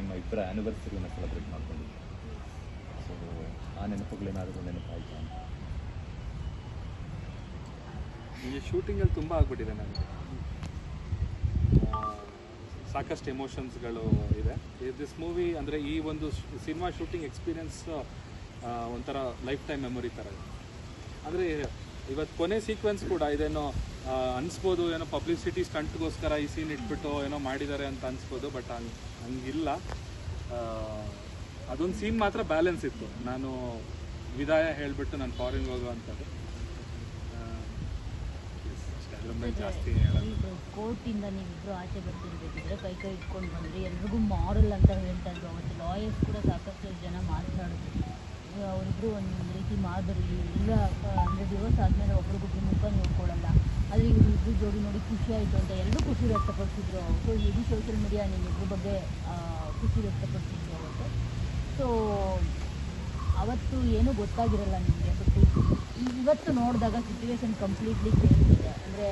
ನಿಮ್ಮ ಇಬ್ಬರ ಆ್ಯನಿವರ್ಸರಿನ ಸೆಲೆಬ್ರೇಟ್ ಮಾಡ್ಕೊಂಡಿದ್ವಿ ಸೊ ಆ ನೆನಪುಗಳೇನಾದರೂ ನೆನಪಾಯಿತು ಅಂತ? ಈ ಶೂಟಿಂಗಲ್ಲಿ ತುಂಬ ಆಗ್ಬಿಟ್ಟಿದೆ ನನಗೆ ಸಾಕಷ್ಟು ಎಮೋಷನ್ಸ್ಗಳು ಇದೆ. ದಿಸ್ ಮೂವಿ ಅಂದರೆ ಈ ಒಂದು ಸಿನಿಮಾ ಶೂಟಿಂಗ್ ಎಕ್ಸ್ಪೀರಿಯನ್ಸ್ ಒಂಥರ ಲೈಫ್ ಟೈಮ್ ಮೆಮೊರಿ ಥರ ಇದೆ. ಅಂದರೆ ಇವತ್ತು ಕೊನೆ ಸೀಕ್ವೆನ್ಸ್ ಕೂಡ ಇದೇನೋ ಅನಿಸ್ಬೋದು ಏನೋ ಪಬ್ಲಿಸಿಟಿ ಸ್ಟಂಟ್ಗೋಸ್ಕರ ಈ ಸೀನ್ ಇಟ್ಬಿಟ್ಟು ಏನೋ ಮಾಡಿದ್ದಾರೆ ಅಂತ ಅನ್ಸ್ಬೋದು ಬಟ್ ಹಂಗೆ ಹಂಗಿಲ್ಲ. ಅದೊಂದು ಸೀನ್ ಮಾತ್ರ ಬ್ಯಾಲೆನ್ಸ್ ಇತ್ತು. ನಾನು ವಿದಾಯ ಹೇಳಿಬಿಟ್ಟು ನಾನು ಫಾರಿನ್ ಹೋಗುವಂಥದ್ದು ಜಾಸ್ತಿ ಕೋರ್ಟಿಂದ ನೀವಿಬ್ರು ಆಚೆ ಬರ್ತಿರ್ಬೇಕಿದ್ರೆ ಕೈ ಕೈ ಇಟ್ಕೊಂಡು ಬಂದ್ರಿ. ಎಲ್ರಿಗೂ ಮಾರಲ್ ಅಂತ ಹೇಳ್ತಾ ಇದ್ರು. ಅವತ್ತು ಲಾಯರ್ಸ್ ಕೂಡ ಸಾಕಷ್ಟು ಜನ ಮಾತಾಡಿದ್ರು. ಅವ್ರಿಗೂ ಅವರಿಬ್ರು ಒಂದು ರೀತಿ ಮಾದರಿ ಎಲ್ಲ ದಿವಸ ಆದಮೇಲೆ ಒಬ್ರಿಗೊಬ್ರು ಮುಖ ನೋಡ್ಕೊಳ್ಳಲ್ಲ. ಆದರೆ ಇಬ್ಬರು ಜೋಡಿ ನೋಡಿ ಖುಷಿ ಆಯಿತು ಅಂತ ಎಲ್ಲರೂ ಖುಷಿ ವ್ಯಕ್ತಪಡಿಸಿದ್ರು ಸೊ ಇಡೀ ಸೋಷಿಯಲ್ ಮೀಡಿಯಾ ನಿಮ್ಮಿಬ್ಬರ ಬಗ್ಗೆ ಖುಷಿ ವ್ಯಕ್ತಪಡಿಸಿದ್ರು ಅವತ್ತು ಸೊ ಅವತ್ತು ಏನೂ ಗೊತ್ತಾಗಿರಲ್ಲ ನಿಮಗೆ. ಬಟ್ ಇವತ್ತು ನೋಡಿದಾಗ ಸಿಚುವೇಶನ್ ಕಂಪ್ಲೀಟ್ಲಿ ಚೇಂಜ್ ಇದೆ. ಅಂದರೆ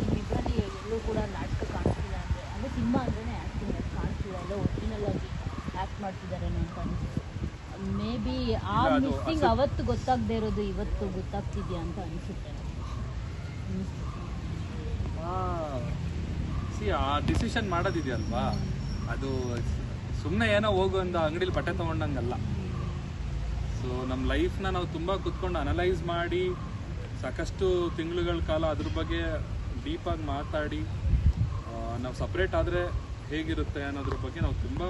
ನಿಮ್ಮಿಬ್ಬರಲ್ಲಿ ಎಲ್ಲೂ ಕೂಡ ನಾಟಕ ಕಾಣಿಸ್ತಿಲ್ಲ ಅಂದರೆ ಅಂದರೆ ಸಿನಿಮಾ ಅಂದ್ರೇ ಆ್ಯಕ್ಟಿಂಗ್ ಅದು ಕಾಣಿಸ್ತಿಲ್ಲ ಎಲ್ಲ ಒರಿಜಿನಲ್ ಆಗಿ ಆ್ಯಕ್ಟ್ ಮಾಡ್ತಿದ್ದಾರೇನೋ ಅಂತ ಅನಿಸುತ್ತೆ ಮೇ ಬಿ ಆ ಮಿಸ್ಸಿಂಗ್ ಅವತ್ತು ಗೊತ್ತಾಗದೇ ಇರೋದು ಇವತ್ತು ಗೊತ್ತಾಗ್ತಿದ್ಯಾ ಅಂತ ಅನಿಸುತ್ತೆ. ಸಿ ಆ ಡಿಸಿಷನ್ ಮಾಡೋದಿದೆಯಲ್ವಾ? ಅದು ಸುಮ್ಮನೆ ಏನೋ ಹೋಗು ಅಂತ ಅಂಗಡಿಲಿ ಬಟ್ಟೆ ತೊಗೊಂಡಂಗಲ್ಲ. ಸೊ ನಮ್ಮ ಲೈಫ್ನ ನಾವು ತುಂಬ ಕುತ್ಕೊಂಡು ಅನಲೈಸ್ ಮಾಡಿ ಸಾಕಷ್ಟು ತಿಂಗಳುಗಳ ಕಾಲ ಅದ್ರ ಬಗ್ಗೆ ಡೀಪಾಗಿ ಮಾತಾಡಿ ನಾವು ಸಪ್ರೇಟ್ ಆದರೆ ಹೇಗಿರುತ್ತೆ ಅನ್ನೋದ್ರ ಬಗ್ಗೆ ನಾವು ತುಂಬ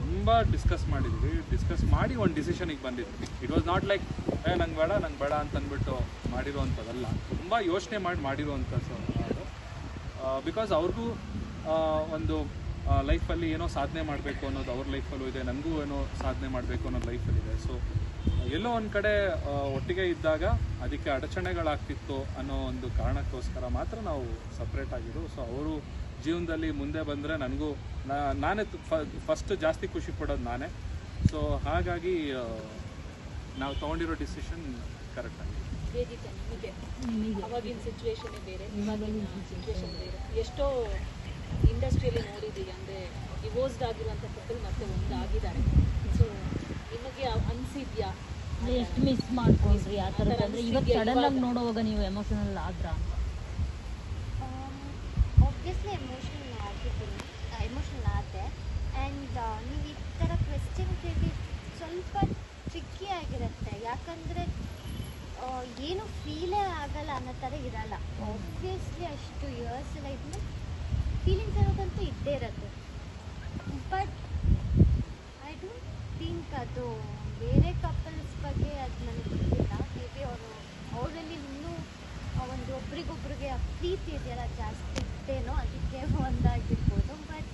ತುಂಬ ಡಿಸ್ಕಸ್ ಮಾಡಿದ್ವಿ. ಡಿಸ್ಕಸ್ ಮಾಡಿ ಒಂದು ಡಿಸಿಷನಿಗೆ ಬಂದಿದ್ವಿ. ಇಟ್ ವಾಸ್ ನಾಟ್ ಲೈಕ್ ಏ, ನಂಗೆ ಬೇಡ ನಂಗೆ ಬೇಡ ಅಂತ ಅಂದ್ಬಿಟ್ಟು ಮಾಡಿರುವಂಥದ್ದಲ್ಲ ತುಂಬ ಯೋಚನೆ ಮಾಡಿ ಮಾಡಿರುವಂಥದ್ದು ಸೊ ಬಿಕಾಸ್ ಅವ್ರಿಗೂ ಒಂದು ಲೈಫಲ್ಲಿ ಏನೋ ಸಾಧನೆ ಮಾಡಬೇಕು ಅನ್ನೋದು ಅವ್ರ ಲೈಫಲ್ಲೂ ಇದೆ, ನನಗೂ ಏನೋ ಸಾಧನೆ ಮಾಡಬೇಕು ಅನ್ನೋದು ಲೈಫಲ್ಲಿದೆ ಸೊ ಎಲ್ಲೋ ಒಂದು ಕಡೆ ಒಟ್ಟಿಗೆ ಇದ್ದಾಗ ಅದಕ್ಕೆ ಅಡಚಣೆಗಳಾಗ್ತಿತ್ತು ಅನ್ನೋ ಒಂದು ಕಾರಣಕ್ಕೋಸ್ಕರ ಮಾತ್ರ ನಾವು ಸಪ್ರೇಟ್ ಆಗಿದ್ದು. ಸೊ ಅವರು ಜೀವನದಲ್ಲಿ ಮುಂದೆ ಬಂದರೆ ನನಗೂ ನಾ- ನಾನೇ ಫಸ್ಟ್ ಜಾಸ್ತಿ ಖುಷಿ ಪಡೋದು ನಾನೇ. ಸೊ ಹಾಗಾಗಿ ನಾವು ತೊಗೊಂಡಿರೋ ಡಿಸಿಷನ್ ಕರೆಕ್ಟ್ ಆಗಿದೆ. ಅವಾಗಿನ ಸಿಚುವೇಶನ್ ಬೇರೆ ಇವಾಗಿನ ಇವಾಗಿನ ಸಿಚುವೇಶನ್ ಬೇರೆ. ಎಷ್ಟೋ ಇಂಡಸ್ಟ್ರಿಯಲ್ಲಿ ನೋಡಿದ್ದೀವಿ ಅಂದರೆ ಡಿವೋರ್ಸ್ಡ್ ಆಗಿರುವಂಥ ಕಪಲ್ ಮತ್ತೆ ಒಂದಾಗಿದ್ದಾರೆ. ಸೊ ನಿಮಗೆ ಅನಿಸಿದ್ಯಾ? ಎಷ್ಟು ಮಿಸ್ ಮಾಡ್ಕೊಂಡ್ರಿ? ಆ ಥರ ಅಂದರೆ ಇವತ್ತು ಸಡನ್ ಆಗಿ ಇವಾಗ? ನೋಡುವಾಗ ನೀವು ಎಮೋಷನಲ್ ಆದ್ರ ಆಬ್ವಿಯಸ್ಲಿ ಎಮೋಷನಲ್ ಆಗಿದ್ದೀನಿ ಎಮೋಷನಲ್ ಆದೆ ಆ್ಯಂಡ್ ನೀವು ಈ ಥರ ಕ್ವೆಶ್ಚನ್ ಕೇಳಿ ಸ್ವಲ್ಪ ಟ್ರಿಕ್ಕಿ ಆಗಿರುತ್ತೆ. ಯಾಕಂದರೆ ಏನು ಫೀಲೇ ಆಗಲ್ಲ ಅನ್ನೋ ಥರ ಇರಲ್ಲ. ಆಬ್ವಿಯಸ್ಲಿ ಅಷ್ಟು ಇಯರ್ಸ್ ಎಲ್ಲ ಇದ್ಮೇಲೆ ಫೀಲಿಂಗ್ಸ್ ಅನ್ನೋದಂತೂ ಇದ್ದೇ ಇರುತ್ತೆ. ಬಟ್ ಐ ಡೋಂಟ್ ಥಿಂಕ್ ಅದು ಬೇರೆ ಕಪಲ್ಸ್ ಬಗ್ಗೆ ಅದು ನನಗೆ ಗೊತ್ತಿಲ್ಲ. ಮೇ ಬಿ ಅವರು, ಅವರಲ್ಲಿ ಇನ್ನೂ ಒಂದು ಒಬ್ರಿಗೊಬ್ರಿಗೆ ಪ್ರೀತಿ ಇದೆಯಲ್ಲ ಜಾಸ್ತಿ. ಇತ್ತೇನೋ ಅದಕ್ಕೆ ಒಂದಾಗಿರ್ಬೋದು ಬಟ್